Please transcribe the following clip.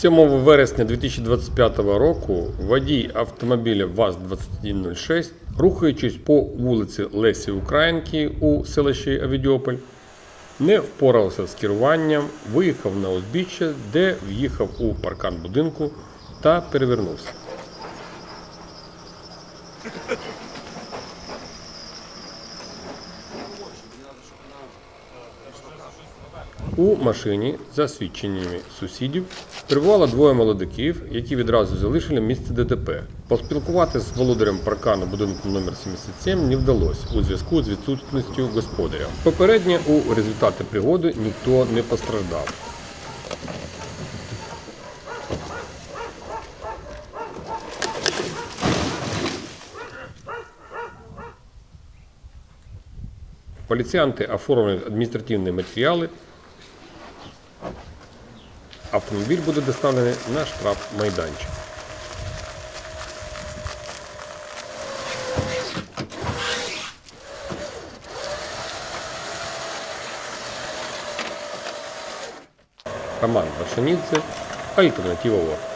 7 вересня 2025 року водій автомобіля ВАЗ-2106, рухаючись по вулиці Лесі Українки у селищі Авідіополь, не впорався з керуванням, виїхав на узбіччя, де в'їхав у паркан будинку та перевернувся. У машині, за свідченнями сусідів, перебувало двоє молодиків, які відразу залишили місце ДТП. Поспілкуватися з володарем паркану будинку номер 77 не вдалося у зв'язку з відсутністю господаря. Попередньо у результаті пригоди ніхто не постраждав. Поліціянти оформлюють адміністративні матеріали. Автомобіль буде доставлений на штраф майданчик. Роман Башанідзе, Альтернатива ОРГ.